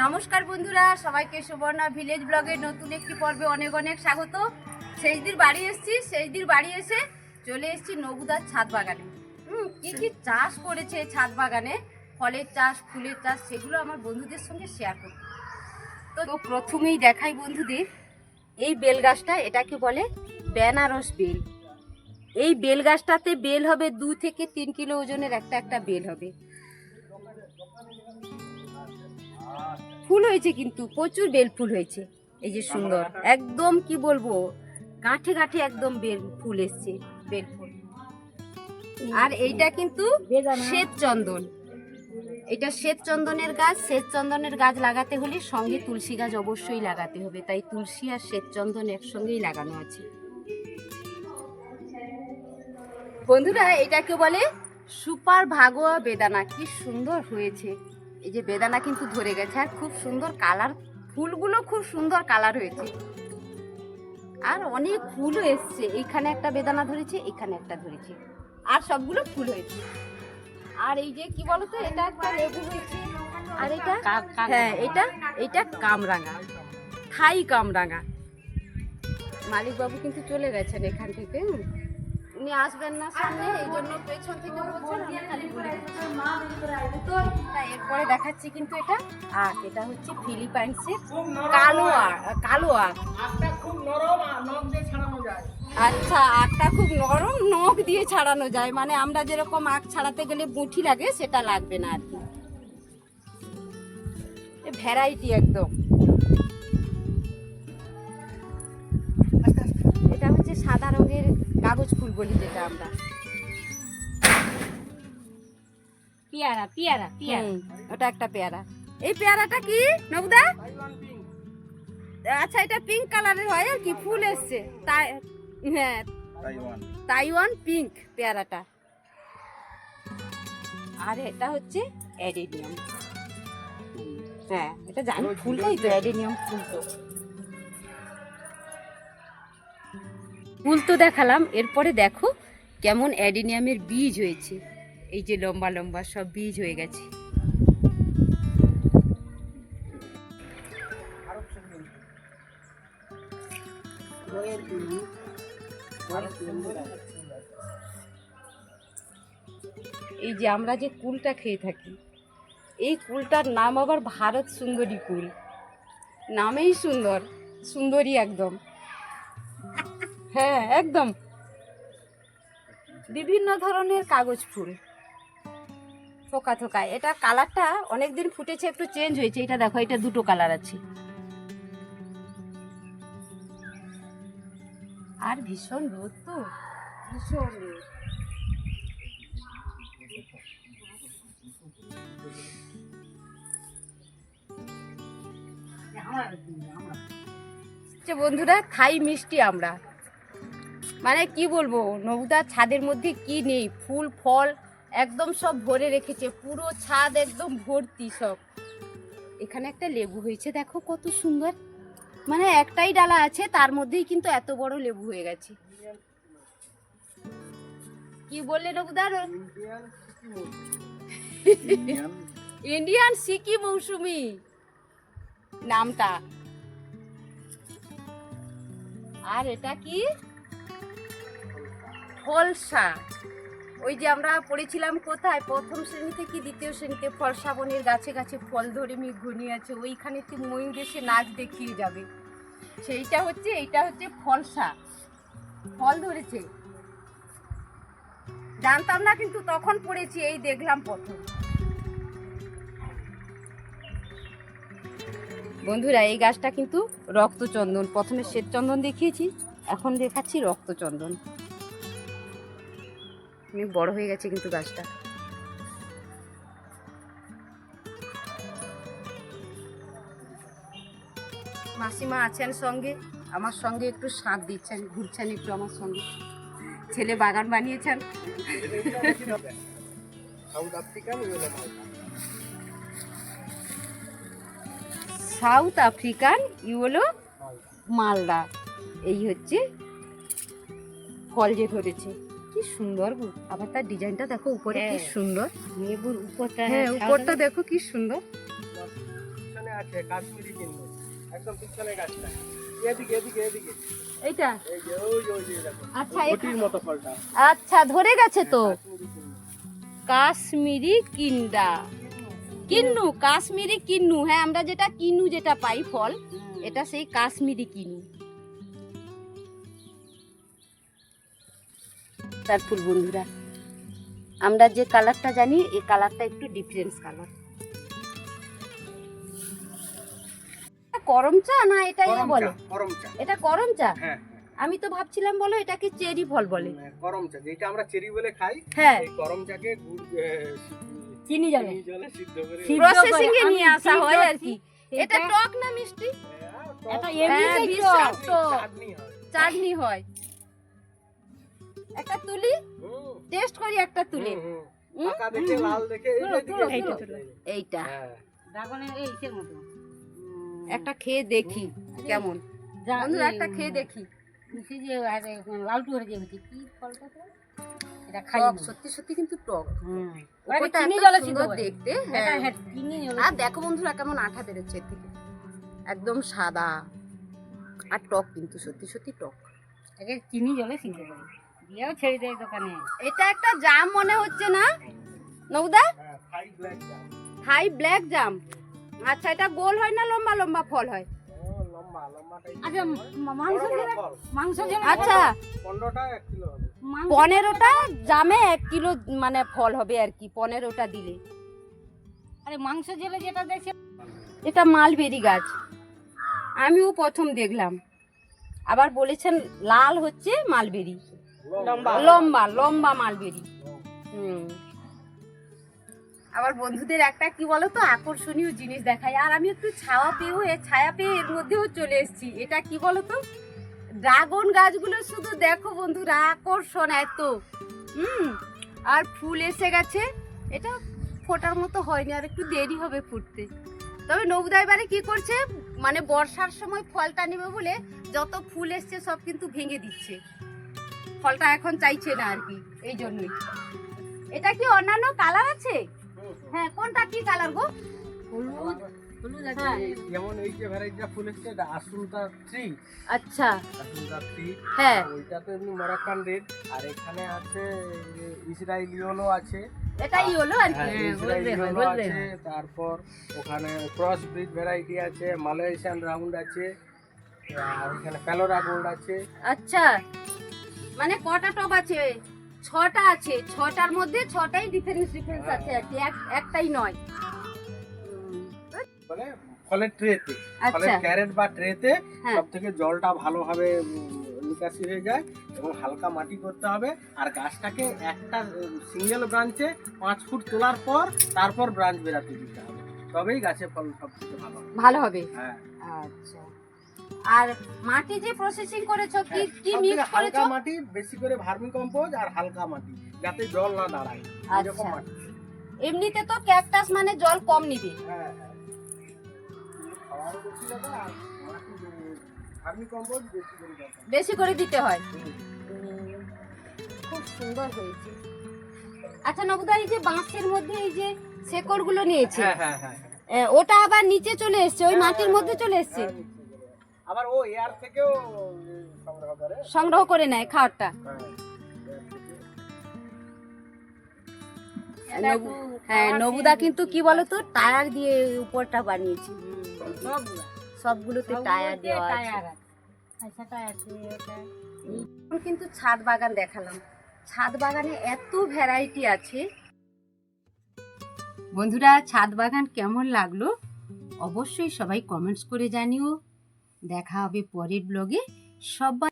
নমস্কার বন্ধুরা, সবাইকে সুবর্ণা ভিলেজ ব্লগের নতুন একটি পর্বে অনেক অনেক স্বাগত। সেই শেষদির বাড়ি এসেছি সেই শেষদির বাড়ি এসে চলে এসেছি নবুদার ছাদ বাগানে। হুম, কি কি চাষ করেছে ছাদ বাগানে? ফলের চাষ, ফুলের চাষ, সেগুলো আমার বন্ধুদের সঙ্গে শেয়ার করব। তো তো প্রথমেই দেখাই বন্ধুদের, এই বেল গাছটা এটাকে বলে বেনারস বেল। এই বেল গাছটাতে বেল হবে দু থেকে তিন কিলো ওজনের একটা একটা বেল হবে। ফুল হয়েছে কিন্তু প্রচুর বেল ফুল হয়েছে। এই যে সুন্দর একদম কি বলব গাঁঠে গাঁঠে একদম বেল ফুল এসছে বেল ফুল। আর এইটা কিন্তু শ্বেত চন্দন। এটা শ্বেত চন্দনের গাছ শ্বেত চন্দনের গাছ লাগাতে হলে সঙ্গে তুলসী গাছ অবশ্যই লাগাতে হবে তাই তুলসী আর শ্বেত চন্দন একসঙ্গেই লাগানো আছে। বন্ধুরা এটাকে বলে সুপার ভাগোয়া বেদানা কি সুন্দর হয়েছে। এই যে বেদানা কিন্তু ধরে গেছে আর খুব সুন্দর কালার ফুলগুলো খুব সুন্দর কালার হয়েছে। আর অনেক ফুলও এসছে। এইখানে একটা বেদানা ধরেছে এখানে একটা ধরেছে। আর সবগুলো ফুল হয়েছে। আর এই যে কি বলতো এটা একটা লেবু হয়েছে। আর এটা? হ্যাঁ এটা এটা কামরাঙা। থাই কামরাঙা। মালিক বাবু কিন্তু চলে গেছেন এখান থেকে। উনি আসবেন না সামনে এই জন্য পেছন থেকে বলছেন। তো এরপরে দেখাচ্ছি কিন্তু এটা। আখ এটা হচ্ছে ফিলিপাইন্সের কালো আখ কালো আখ খুব নরম আর নখ দিয়ে ছাড়ানো যায়। আচ্ছা আখটা খুব নরম নখ দিয়ে ছাড়ানো যায়। মানে আমরা যেরকম আখ ছাড়াতে গেলে বুঠি লাগে সেটা লাগবে না আর কি। ভ্যারাইটি একদম। এটা হচ্ছে সাদা রঙের কাগজ ফুল বলি যেটা আমরা। পিয়ারা পিয়ারা পিয়ারা। ওটা একটা পেয়ারা। এই পেয়ারাটা কি নবদা? আচ্ছা এটা পিঙ্ক কালারের হয় আর কি ফুল এসছে। তাই হ্যাঁ তাইওয়ান। তাইওয়ান পিঙ্ক পেয়ারাটা। আর এটা হচ্ছে অ্যাডেনিয়াম। হ্যাঁ এটা জানি ফুলটাই তো অ্যাডেনিয়াম ফুল তো। ফুল তো দেখালাম এরপরে দেখো কেমন অ্যাডিনিয়ামের বীজ হয়েছে। এই যে লম্বা লম্বা সব বীজ হয়ে গেছে। এই যে আমরা যে কুলটা খেয়ে থাকি, এই কুলটার নাম আবার ভারত সুন্দরী কুল। নামেই সুন্দর, সুন্দরী একদম। হ্যাঁ একদম। বিভিন্ন ধরনের কাগজ ফুল। থোকা থোকা। এটা কালারটা অনেকদিন ফুটেছে, একটু চেঞ্জ হয়েছে। এটা দেখো, এটা দুটো কালার আছে। আর ভীষণ রোদ তো। ভীষণ বন্ধুরা, খাই মিষ্টি আমরা। মানে কি বলব, নবুদার ছাদের মধ্যে কি নেই? ফুল, ফল একদম সব ভরে রেখেছে, পুরো ছাদ একদম ভর্তি সব। এখানে একটা লেবু হয়েছে, দেখো কত সুন্দর। মানে একটাই ডালা আছে, তার মধ্যেই কিন্তু এত বড় লেবু হয়ে গেছে। কি বললে নবুদার ইন্ডিয়ান সিকি মৌসুমি। নামটা। আর এটা কি? ফলসা ওই যে আমরা পড়েছিলাম কোথায়? প্রথম শ্রেণীতে কি দ্বিতীয় শ্রেণীতে ফলসা বনের গাছে গাছে ফল ধরে মেঘ ঘনিয়ে আছে। ওইখানে তুই ময়ূর এসে নাচ দেখিয়ে যাবে। সেইটা হচ্ছে, এইটা হচ্ছে ফলসা ফল ধরেছে। জানতাম না কিন্তু তখন পড়েছি, এই দেখলাম প্রথম। বন্ধুরা, এই গাছটা কিন্তু রক্তচন্দন। প্রথমে শ্বেতচন্দন দেখিয়েছি, এখন দেখাচ্ছি রক্তচন্দন। অনেক বড় হয়ে গেছে কিন্তু গাছটা। মাসিমা আছেন সঙ্গে আমার সঙ্গে একটু সাথ দিচ্ছেন ঘুরছেন একটু আমার সঙ্গে। ছেলে বাগান বানিয়েছেন। South African yellow Malda. এই হচ্ছে ফল যে ধরেছে সুন্দর। গো। আবার তার ডিজাইনটা দেখো উপরে কি হ্যাঁ। সুন্দর। লেবুর উপরটা হ্যাঁ উপরটা দেখো কি সুন্দর। আছে কাশ্মীরি কিনবো একদম পিছনে গাছটা। এদিকে এদিকে এদিকে। এইটা? এই যে ওই যে ওই যে দেখো। আচ্ছা ঘটির মতো ফলটা। আচ্ছা ধরে গেছে তো। কাশ্মীরি কিন্নু। কাশ্মীরি কিন্ডা। কিন্নু কাশ্মীরি কিন্নু। হ্যাঁ আমরা যেটা কিন্নু যেটা পাই ফল এটা সেই কাশ্মীরি কিনু তার ফুল বন্ধুরা। আমরা যে কালারটা জানি এই কালারটা একটু ডিফারেন্স কালার করম চা না এটা ইয়ে করম বলে? চা, করম চা। এটা করম চা? হ্যাঁ আমি তো ভাবছিলাম বলো এটাকে চেরি ফল বলে। হ্যাঁ, করম চা যেটা আমরা চেরি বলে খাই হ্যাঁ। এই করম চাকে চিনি জলে। চিনি জলে সিদ্ধ করে প্রসেসিং এ নিয়ে আসা হয় আর কি। এটা টক না মিষ্টি? হ্যাঁ, এটা এমনি হ্যাঁ। চাটনি হয়। চাটনি হয়। একটা তুলি টেস্ট করি একটা তুলি। দেখে লাল দেখে। এইটা হ্যাঁ। ড্রাগনের এই মতো। একটা খেয়ে দেখি কেমন? বন্ধুরা একটা খেয়ে দেখি। যে লালটু হয়ে যে কি ফলটা এটা খাই সত্যি সত্যি কিন্তু টক। হুম। ওটা চিনি জলে সুন্দর দেখতে হ্যাঁ। হ্যাঁ, চিনি জলে আর দেখো বন্ধুরা কেমন আঠা বেরোচ্ছে এর থেকে। একদম সাদা। আর টক কিন্তু সত্যি সত্যি টক। একে চিনি জলে সিদ্ধ করে দিয়েও ছেড়ে দেয় দোকানে। এটা একটা জাম মনে হচ্ছে না? নৌদা হাই ব্ল্যাক জাম। আচ্ছা এটা গোল হয় না লম্বা লম্বা ফল হয়? ও লম্বা লম্বা টাইপ আচ্ছা মাংস মাংস আচ্ছা। পনেরোটা জামে এক কিলো মানে ফল হবে আর কি পনেরোটা দিলে। আরে মাংস জলে যেটা দেখছে এটা মালবেরি গাছ। আমিও প্রথম দেখলাম। আবার বলেছেন লাল হচ্ছে মালবেরি। লম্বা। লম্বা লম্বা মালবেরি। হুম। আবার বন্ধুদের একটা কি বলতো? আকর্ষণীয় জিনিস দেখায়। আর আমি একটু ছায়া পেয়েও এ ছায়া পেয়ে এর মধ্যেও চলে এসেছি। এটা কি বলতো? ড্রাগন গাছগুলো শুধু দেখো বন্ধুরা আকর্ষণ এত। হুম। আর ফুল এসে গেছে। এটা ফোটার মতো হয়নি আর একটু দেরি হবে ফুটতে। তবে নবদা এবারে কি করছে? মানে বর্ষার সময় ফলটা নেবে বলে যত ফুল এসছে সব কিন্তু ভেঙে দিচ্ছে। ফলটা এখন চাইছে না আর কি এই জন্যই। এটা কি অন্যান্য কালার আছে? হ্যাঁ কোনটা কি কালার গো? হলুদ হলুদ হ্যাঁ। যেমন এই যে ভ্যারাইটিটা ফুল এসছে এটা আসুনতা থ্রি আচ্ছা। থ্রি হ্যাঁ। ওইটা তো এমনি মরাক্কান রেড আর এখানে আছে আছে। এটাই হলো আর কি। হ্যাঁ, হ্যাঁ। আছে তারপর ওখানে ক্রস ব্রিড ভ্যারাইটি আছে মালয়েশিয়ান রাউন্ড আছে আর ওখানে প্যালোরা গোল্ড আছে। আচ্ছা। মানে কটা টব আছে? ছটা আছে। ছটার মধ্যে ছটাই ডিফারেন্স ডিফারেন্স আছে আর কি। এক- একটাই নয়। মানে ফলের ট্রেতে আচ্ছা। ফলের ক্যারেট বা ট্রেতে হ্যাঁ। সব থেকে জলটা ভালোভাবে নিকাশি হয়ে যায় এবং হালকা মাটি করতে হবে। আর গাছটাকে একটা সিঙ্গেল ব্রাঞ্চে পাঁচ ফুট তোলার পর তারপর ব্রাঞ্চ বেরাতে দিতে হবে। তবেই গাছে ফল সব থেকে ভালো। ভালো হবে। হ্যাঁ। আচ্ছা। আর মাটি যে প্রসেসিং করেছ কি হ্যাঁ, কি থেকে হালকা মাটি বেশি করে ভার্মি আর হালকা মাটি যাতে জল না দাঁড়ায় এরকম আচ্ছা। মাটি। এমনিতে তো ক্যাকটাস মানে জল কম নিবে। হ্যাঁ হ্যাঁ। বেশি করে দিতে হয়। খুব সুন্দর হয়েছে। আচ্ছা নবদা এই যে বাঁশের মধ্যে এই যে শেকড়গুলো নিয়েছে হ্যাঁ ওটা আবার নিচে চলে এসছে ওই মাটির মধ্যে চলে এসছে। আবার ও এয়ার থেকেও সংগ্রহ করে। সংগ্রহ করে নেয় খাওয়ারটা। হ্যাঁ। নবু- হ্যাঁ নবুদা কিন্তু কি বলতো টায়ার দিয়ে উপরটা বানিয়েছে। সবগুলোতে টায়ার দেওয়া আছে। আচ্ছা কিন্তু ছাদ বাগান দেখালাম। ছাদ বাগানে এত ভ্যারাইটি আছে। বন্ধুরা ছাদ বাগান কেমন লাগল? অবশ্যই সবাই কমেন্টস করে জানিও। দেখা হবে পরের ব্লগে সবাই